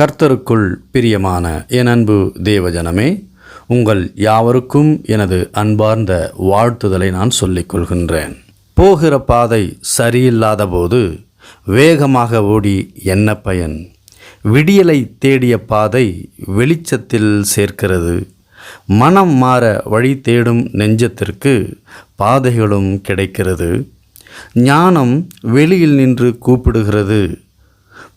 கர்த்தருக்குள் பிரியமான என் அன்பு தேவஜனமே உங்கள் யாவருக்கும் எனது அன்பார்ந்த வாழ்த்துதலை நான் சொல்லிக் கொள்கின்றேன். போகிற பாதை சரியில்லாத போது வேகமாக ஓடி என்ன பயன்? விடியலை தேடிய பாதை வெளிச்சத்தில் சேர்க்கிறது. மனம் மாற வழி தேடும் நெஞ்சத்திற்கு பாதைகளும் கிடைக்கிறது. ஞானம் வெளியில் நின்று கூப்பிடுகிறது.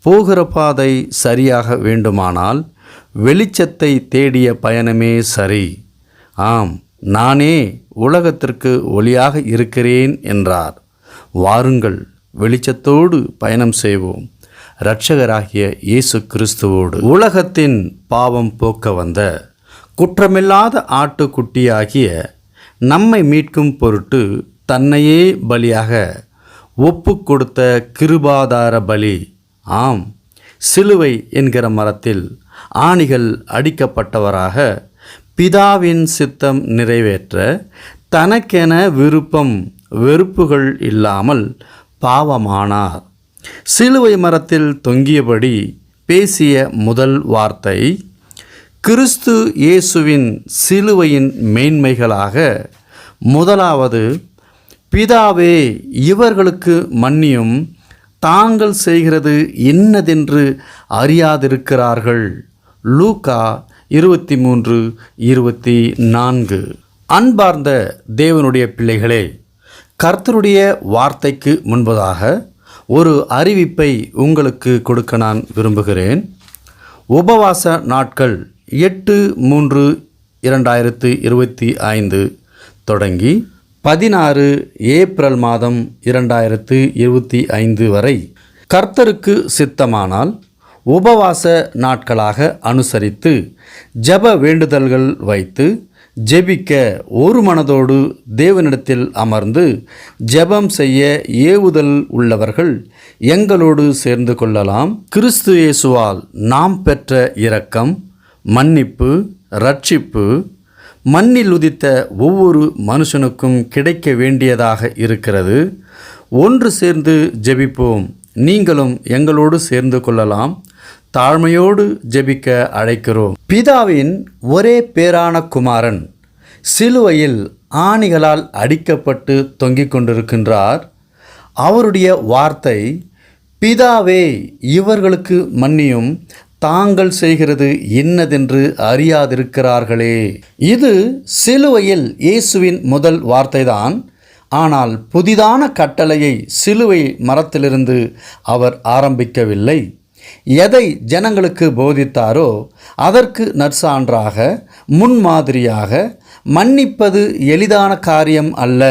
போகிற பாதை சரியாக வேண்டுமானால் வெளிச்சத்தை தேடிய பயணமே சரி. ஆம் நானே உலகத்திற்கு ஒளியாக இருக்கிறேன் என்றார். வாருங்கள் வெளிச்சத்தோடு பயணம் செய்வோம். இரட்சகராகிய இயேசு கிறிஸ்துவோடு. உலகத்தின் பாவம் போக்க வந்த குற்றமில்லாத ஆட்டுக்குட்டியாகிய நம்மை மீட்கும் பொருட்டு தன்னையே பலியாக ஒப்பு கொடுத்த கிருபாதார பலி ஆம் சிலுவை என்கிற மரத்தில் ஆணிகள் அடிக்கப்பட்டவராக பிதாவின் சித்தம் நிறைவேற்ற தனக்கென விருப்பம் வெறுப்புகள் இல்லாமல் பாவமானார். சிலுவை மரத்தில் தொங்கியபடி பேசிய முதல் வார்த்தை கிறிஸ்து இயேசுவின் சிலுவையின் மேன்மைகளாக முதலாவது பிதாவே இவர்களுக்கு மன்னியும் தாங்கள் செய்கிறது என்னதென்று அறியாதிருக்கிறார்கள். லூகா இருபத்தி மூன்று இருபத்தி நான்கு அன்பார்ந்த தேவனுடைய பிள்ளைகளே கர்த்தருடைய வார்த்தைக்கு முன்பதாக ஒரு அறிவிப்பை உங்களுக்கு கொடுக்க நான் விரும்புகிறேன். உபவாச நாட்கள் எட்டு மூன்று இரண்டாயிரத்து இருபத்தி ஐந்து தொடங்கி பதினாறு ஏப்ரல் மாதம் இரண்டாயிரத்து இருபத்தி ஐந்து வரை கர்த்தருக்கு சித்தமானால் உபவாச நாட்களாக அனுசரித்து ஜெப வேண்டுதல்கள் வைத்து ஜெபிக்க ஒரு மனதோடு தேவனிடத்தில் அமர்ந்து ஜெபம் செய்ய ஏவுதல் உள்ளவர்கள் எங்களோடு சேர்ந்து கொள்ளலாம். கிறிஸ்து இயேசுவால் நாம் பெற்ற இரக்கம் மன்னிப்பு ரட்சிப்பு மண்ணில் உதித்த ஒவ்வொரு மனுஷனுக்கும் கிடைக்க வேண்டியதாக இருக்கிறது. ஒன்று சேர்ந்து ஜெபிப்போம். நீங்களும் எங்களோடு சேர்ந்து கொள்ளலாம். தாழ்மையோடு ஜெபிக்க அழைக்கிறோம். பிதாவின் ஒரே பேரான குமாரன் சிலுவையில் ஆணிகளால் அடிக்கப்பட்டு தொங்கிக் கொண்டிருக்கின்றார். அவருடைய வார்த்தை பிதாவே இவர்களுக்கு மன்னியும். தாங்கள் செய்கிறது என்னதென்று அறியாதிருக்கிறார்களே. இது சிலுவையில் இயேசுவின் முதல் வார்த்தைதான். ஆனால் புதிதான கட்டளையை சிலுவை மரத்திலிருந்து அவர் ஆரம்பிக்கவில்லை. எதை ஜனங்களுக்கு போதித்தாரோ அதற்கு நற்சான்றாக முன்மாதிரியாக மன்னிப்பது எளிதான காரியம் அல்ல.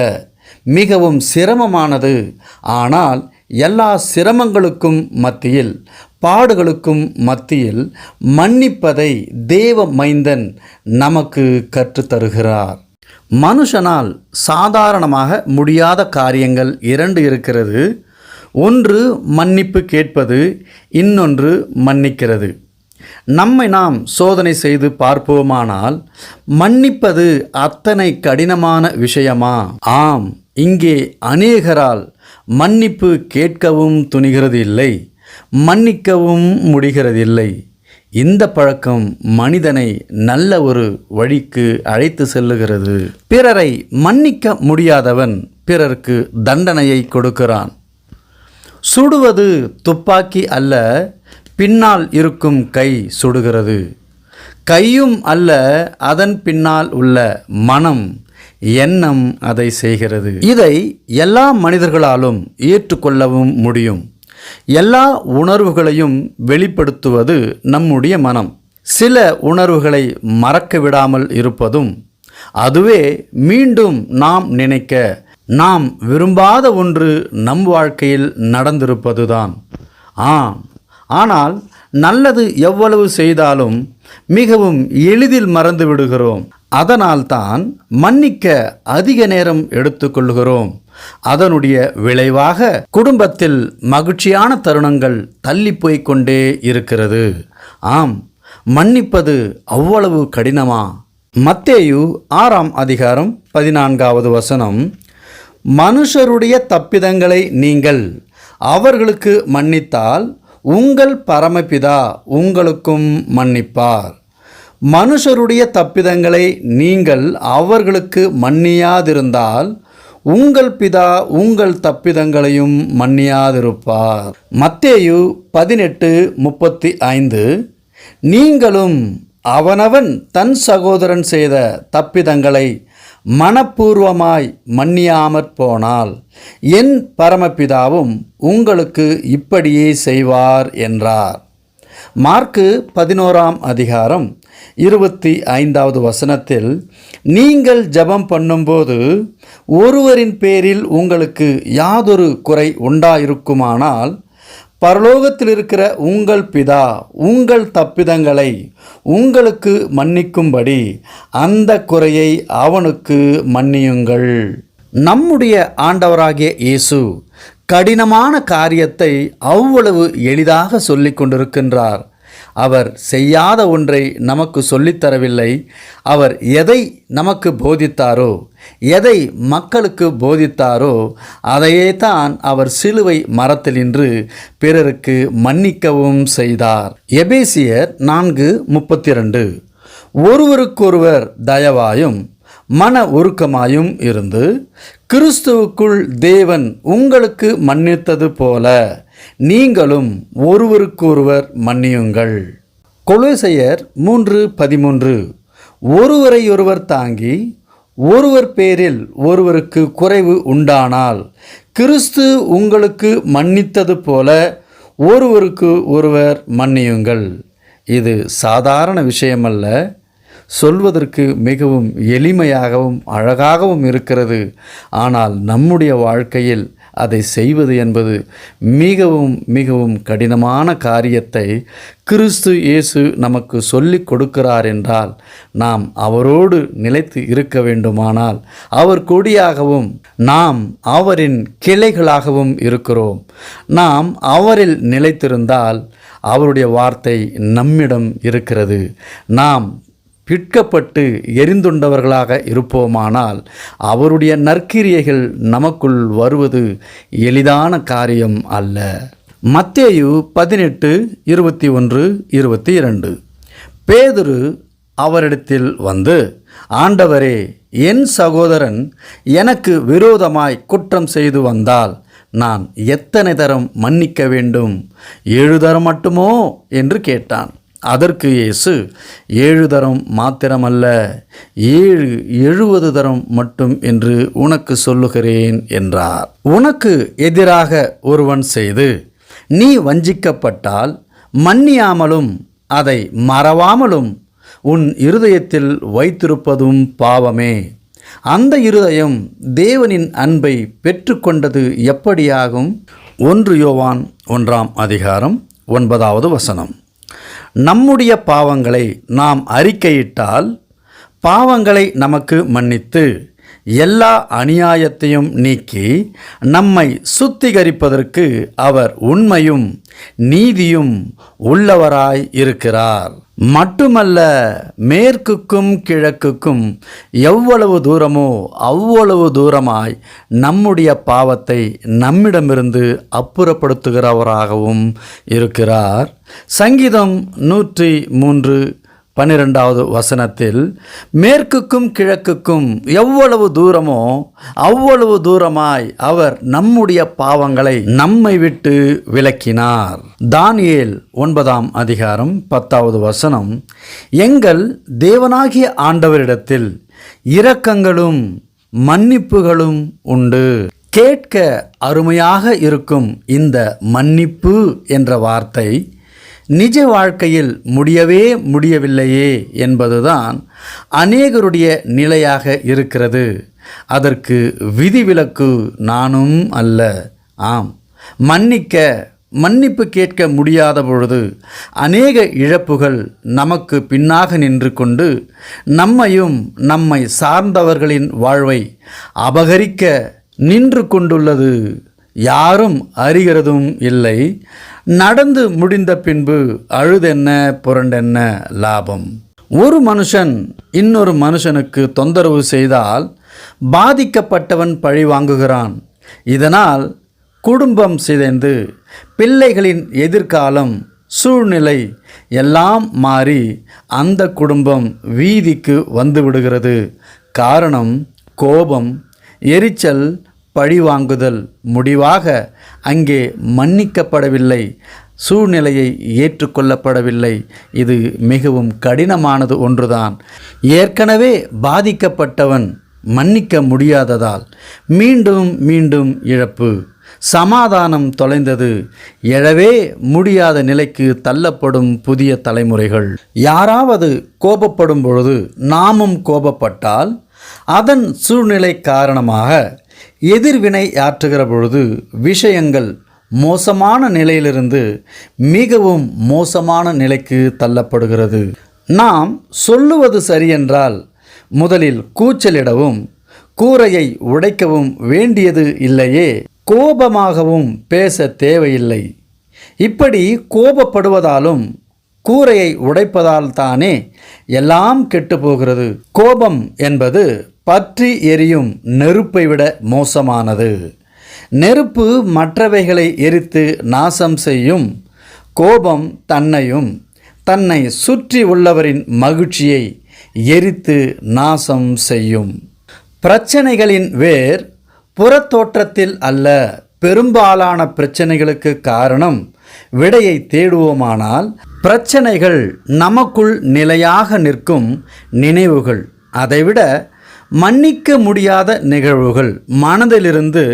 மிகவும் சிரமமானது. ஆனால் எல்லா சிரமங்களுக்கும் மத்தியில் பாடுகளுக்கும் மத்தியில் மன்னிப்பதை தேவ மைந்தன் நமக்கு கற்றுத்தருகிறார். மனுஷனால் சாதாரணமாக முடியாத காரியங்கள் இரண்டு இருக்கிறது. ஒன்று மன்னிப்பு கேட்பது இன்னொன்று மன்னிக்கிறது. நம்மை நாம் சோதனை செய்து பார்ப்போமானால் மன்னிப்பது அத்தனை கடினமான விஷயமா? ஆம் இங்கே அநேகரால் மன்னிப்பு கேட்கவும் துணிகிறது இல்லை மன்னிக்கவும் முடிகிறதில்லை. இந்த பழக்கம் மனிதனை நல்ல ஒரு வழிக்கு அழைத்து செல்லுகிறது. பிறரை மன்னிக்க முடியாதவன் பிறருக்கு தண்டனையை கொடுக்கிறான். சுடுவது துப்பாக்கி அல்ல பின்னால் இருக்கும் கை சுடுகிறது. கையும் அல்ல அதன் பின்னால் உள்ள மனம் எண்ணம் அதை செய்கிறது. இதை எல்லா மனிதர்களாலும் ஏற்றுக்கொள்ளவும் முடியும். எல்லா உணர்வுகளையும் வெளிப்படுத்துவது நம்முடைய மனம். சில உணர்வுகளை மறக்க விடாமல் இருப்பதும் அதுவே மீண்டும் நாம் நினைக்க நாம் விரும்பாத ஒன்று நம் வாழ்க்கையில் நடந்திருப்பதுதான். ஆம் ஆனால் நல்லது எவ்வளவு செய்தாலும் மிகவும் எளிதில் மறந்து விடுகிறோம். அதனால்தான் மன்னிக்க அதிக நேரம் எடுத்துக்கொள்கிறோம். அதனுடைய விளைவாக குடும்பத்தில் மகிழ்ச்சியான தருணங்கள் தள்ளி போய்க் கொண்டே இருக்கிறது. ஆம் மன்னிப்பது அவ்வளவு கடினமா? மத்தேயு ஆறாம் அதிகாரம் பதினான்காவது வசனம் மனுஷருடைய தப்பிதங்களை நீங்கள் அவர்களுக்கு மன்னித்தால் உங்கள் பரமபிதா உங்களுக்கும் மன்னிப்பார். மனுஷருடைய தப்பிதங்களை நீங்கள் அவர்களுக்கு மன்னியாதிருந்தால் உங்கள் பிதா உங்கள் தப்பிதங்களையும் மன்னியாதிருப்பார். மத்தேயு பதினெட்டு முப்பத்தி ஐந்து நீங்களும் அவனவன் தன் சகோதரன் செய்த தப்பிதங்களை மனப்பூர்வமாய் மன்னியாமற் போனால் என் பரமபிதாவும் உங்களுக்கு இப்படியே செய்வார் என்றார். மார்க்கு பதினோராம் அதிகாரம் இருபத்தி ஐந்தாவது வசனத்தில் நீங்கள் ஜெபம் பண்ணும்போது ஒருவரின் பேரில் உங்களுக்கு யாதொரு குறை உண்டாயிருக்குமானால் பரலோகத்தில் இருக்கிற உங்கள் பிதா உங்கள் தப்பிதங்களை உங்களுக்கு மன்னிக்கும்படி அந்த குறையை அவனுக்கு மன்னியுங்கள். நம்முடைய ஆண்டவராகிய இயேசு கடினமான காரியத்தை அவ்வளவு எளிதாக சொல்லிக் கொண்டிருக்கின்றார் அவர் செய்யாத ஒன்றை நமக்கு சொல்லித்தரவில்லை. அவர் எதை நமக்கு போதித்தாரோ எதை மக்களுக்கு போதித்தாரோ அதையே தான் அவர் சிலுவை மரத்தினின்று பிறருக்கு மன்னிக்கவும் செய்தார். எபேசியர் நான்கு முப்பத்தி ரெண்டு ஒருவருக்கொருவர் தயவாயும் மன உருக்கமாயும் இருந்து கிறிஸ்துவுக்குள் தேவன் உங்களுக்கு மன்னித்தது போல நீங்களும் ஒருவருக்கொருவர் மன்னியுங்கள். கொலோசையர் மூன்று பதிமூன்று ஒருவரையொருவர் தாங்கி ஒருவர் பேரில் ஒருவருக்கு குறைவு உண்டானால் கிறிஸ்து உங்களுக்கு மன்னித்தது போல ஒருவருக்கு ஒருவர் மன்னியுங்கள். இது சாதாரண விஷயமல்ல. சொல்வதற்கு மிகவும் எளிமையாகவும் அழகாகவும் இருக்கிறது. ஆனால் நம்முடைய வாழ்க்கையில் அதை செய்வது என்பது மிகவும் மிகவும் கடினமான காரியத்தை கிறிஸ்து இயேசு நமக்கு சொல்லிக் கொடுக்கிறார் என்றால் நாம் அவரோடு நிலைத்து இருக்க வேண்டுமானால் அவர் கொடியாகவும் நாம் அவரின் கிளைகளாகவும் இருக்கிறோம். நாம் அவரில் நிலைத்திருந்தால் அவருடைய வார்த்தை நம்மிடம் இருக்கிறது. நாம் பிற்கப்பட்டு எரிந்துண்டவர்களாக இருப்போமானால் அவருடைய நற்கிரியைகள் நமக்குள் வருவது எளிதான காரியம் அல்ல. மத்தேயு பதினெட்டு இருபத்தி ஒன்று இருபத்தி இரண்டு. பேதுரு அவரிடத்தில் வந்து ஆண்டவரே என் சகோதரன் எனக்கு விரோதமாய் குற்றம் செய்து வந்தால் நான் எத்தனை தரம் மன்னிக்க வேண்டும்? ஏழு தரம் மட்டுமோ என்று கேட்டான். அதற்கு இயேசு ஏழு தரம் மாத்திரமல்ல ஏழு எழுபது தரம் மட்டும் என்று உனக்கு சொல்லுகிறேன் என்றார். உனக்கு எதிராக ஒருவன் செய்து நீ வஞ்சிக்கப்பட்டால் மன்னியாமலும் அதை மறவாமலும் உன் இருதயத்தில் வைத்திருப்பதும் பாவமே. அந்த இருதயம் தேவனின் அன்பை பெற்றுக்கொண்டது எப்படியாகும்? ஒன்று யோவான் ஒன்றாம் அதிகாரம் ஒன்பதாவது வசனம். நம்முடைய பாவங்களை நாம் அறிக்கையிட்டால் பாவங்களை நமக்கு மன்னித்து எல்லா அநியாயத்தையும் நீக்கி நம்மை சுத்திகரிப்பதற்கு அவர் உண்மையும் நீதியும் உள்ளவராய் இருக்கிறார். மட்டுமல்ல மேற்குக்கும் கிழக்குக்கும் எவ்வளவு தூரமோ அவ்வளவு தூரமாய் நம்முடைய பாவத்தை நம்மிடமிருந்து அப்புறப்படுத்துகிறவராகவும் இருக்கிறார். சங்கீதம் நூற்றி மூன்று பன்னிரெண்டாவது வசனத்தில் மேற்குக்கும் கிழக்குக்கும் எவ்வளவு தூரமோ அவ்வளவு தூரமாய் அவர் நம்முடைய பாவங்களை நம்மை விட்டு விலக்கினார். தானியேல் ஒன்பதாம் அதிகாரம் பத்தாவது வசனம் எங்கள் தேவனாகிய ஆண்டவரிடத்தில் இரக்கங்களும் மன்னிப்புகளும் உண்டு. கேட்க அருமையாக இருக்கும் இந்த மன்னிப்பு என்ற வார்த்தை நிஜ வாழ்க்கையில் முடியவே முடியவில்லையே என்பதுதான் அநேகருடைய நிலையாக இருக்கிறது. அதற்கு விதிவிலக்கு நானும் அல்ல. ஆம். மன்னிக்க மன்னிப்பு கேட்க முடியாத பொழுது அநேக இழப்புகள் நமக்கு பின்னாக நின்று கொண்டு நம்மையும் நம்மை சார்ந்தவர்களின் வாழ்வை அபகரிக்க நின்று கொண்டுள்ளது. யாரும் அறிகிறதும் இல்லை. நடந்து முடிந்த பின்பு அழுதென்ன புரண்டென்ன லாபம்? ஒரு மனுஷன் இன்னொரு மனுஷனுக்கு தொந்தரவு செய்தால் பாதிக்கப்பட்டவன் பழி வாங்குகிறான். இதனால் குடும்பம் சிதைந்து பிள்ளைகளின் எதிர்காலம் சூழ்நிலை எல்லாம் மாறி அந்த குடும்பம் வீதிக்கு வந்துவிடுகிறது காரணம் கோபம் எரிச்சல் பழிவாங்குதல் முடிவாக அங்கே மன்னிக்கப்படவில்லை. சூழ்நிலையை ஏற்றுக்கொள்ளப்படவில்லை. இது மிகவும் கடினமானது ஒன்றுதான். ஏற்கனவே பாதிக்கப்பட்டவன் மன்னிக்க முடியாததால் மீண்டும் மீண்டும் இழப்பு. சமாதானம் தொலைந்தது. எழவே முடியாத நிலைக்கு தள்ளப்படும் புதிய தலைமுறைகள். யாராவது கோபப்படும் பொழுது நாமும் கோபப்பட்டால் அதன் சூழ்நிலை காரணமாக எதிர்வினை ஆற்றுகிற பொழுது விஷயங்கள் மோசமான நிலையிலிருந்து மிகவும் மோசமான நிலைக்கு தள்ளப்படுகிறது. நாம் சொல்லுவது சரியென்றால் முதலில் கூச்சலிடவும் கூரையை உடைக்கவும் வேண்டியது இல்லையே கோபமாகவும் பேச தேவையில்லை. இப்படி கோபப்படுவதாலும் கூரையை உடைப்பதால் தானே எல்லாம் கெட்டு போகிறது. கோபம் என்பது பற்றி எரியும் நெருப்பை விட மோசமானது. நெருப்பு மற்றவைகளை எரித்து நாசம் செய்யும். கோபம் தன்னையும் தன்னை சுற்றி உள்ளவரின் மகிழ்ச்சியை எரித்து நாசம் செய்யும். பிரச்சனைகளின் வேர் புறத்தோற்றத்தில் அல்ல பெரும்பாலான பிரச்சனைகளுக்கு காரணம் விடையை தேடுவோமானால் பிரச்சனைகள் நமக்குள் நிலையாக நிற்கும் நினைவுகள். அதைவிட மன்னிக்க முடியாத நிகழ்வுகள் மனதிலிருந்து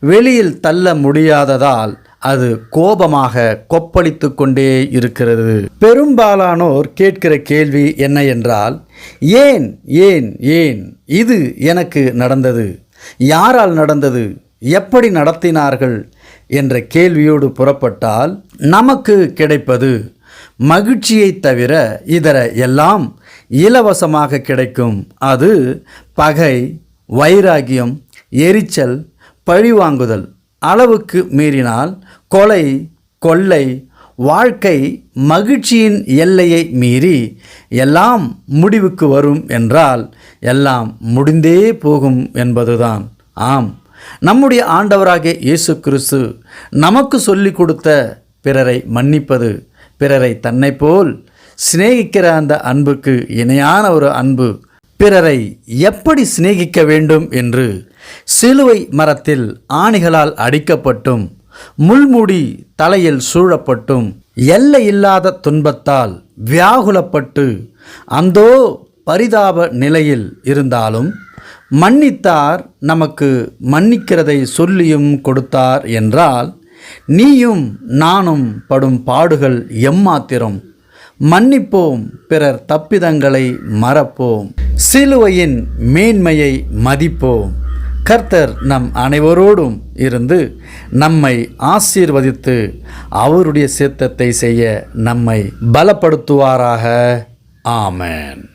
வெளியில் தள்ள முடியாததால் அது கோபமாக கொப்பளித்து கொண்டே இருக்கிறது. பெரும்பாலானோர் கேட்கிற கேள்வி என்ன என்றால் ஏன் ஏன் ஏன் இது எனக்கு நடந்தது? யாரால் நடந்தது? எப்படி நடத்தினார்கள்? என்ற கேள்வியோடு புறப்பட்டால் நமக்கு கிடைப்பது மகிழ்ச்சியை தவிர இதர எல்லாம் இலவசமாக கிடைக்கும். அது பகை வைராகியம் எரிச்சல் பழிவாங்குதல். அளவுக்கு மீறினால் கொலை கொள்ளை வாழ்க்கை மகிழ்ச்சியின் எல்லையை மீறி எல்லாம் முடிவுக்கு வரும் என்றால் எல்லாம் முடிந்தே போகும் என்பதுதான். ஆம். நம்முடைய ஆண்டவராகிய இயேசு கிறிஸ்து நமக்கு சொல்லிக் கொடுத்த பிறரை மன்னிப்பது பிறரை தன்னை போல் சிநேகிக்கிற அந்த அன்புக்கு இணையான ஒரு அன்பு. பிறரை எப்படி சிநேகிக்க வேண்டும் என்று சிலுவை மரத்தில் ஆணிகளால் அடிக்கப்பட்டும் முள்முடி தலையில் சூழப்பட்டும் எல்லையில்லாத துன்பத்தால் வியாகுலப்பட்டு அந்தோ பரிதாப நிலையில் இருந்தாலும் மன்னித்தார் நமக்கு மன்னிக்கிறதை சொல்லியும் கொடுத்தார் என்றால் நீயும் நானும் படும் பாடுகள் எம்மாத்திரம். மன்னிப்போம் பிறர் தப்பிதங்களை மறப்போம். சிலுவையின் மேன்மையை மதிப்போம். கர்த்தர் நம் அனைவரோடும் இருந்து நம்மை ஆசீர்வதித்து அவருடைய சித்தத்தை செய்ய நம்மை பலப்படுத்துவாராக. ஆமேன்.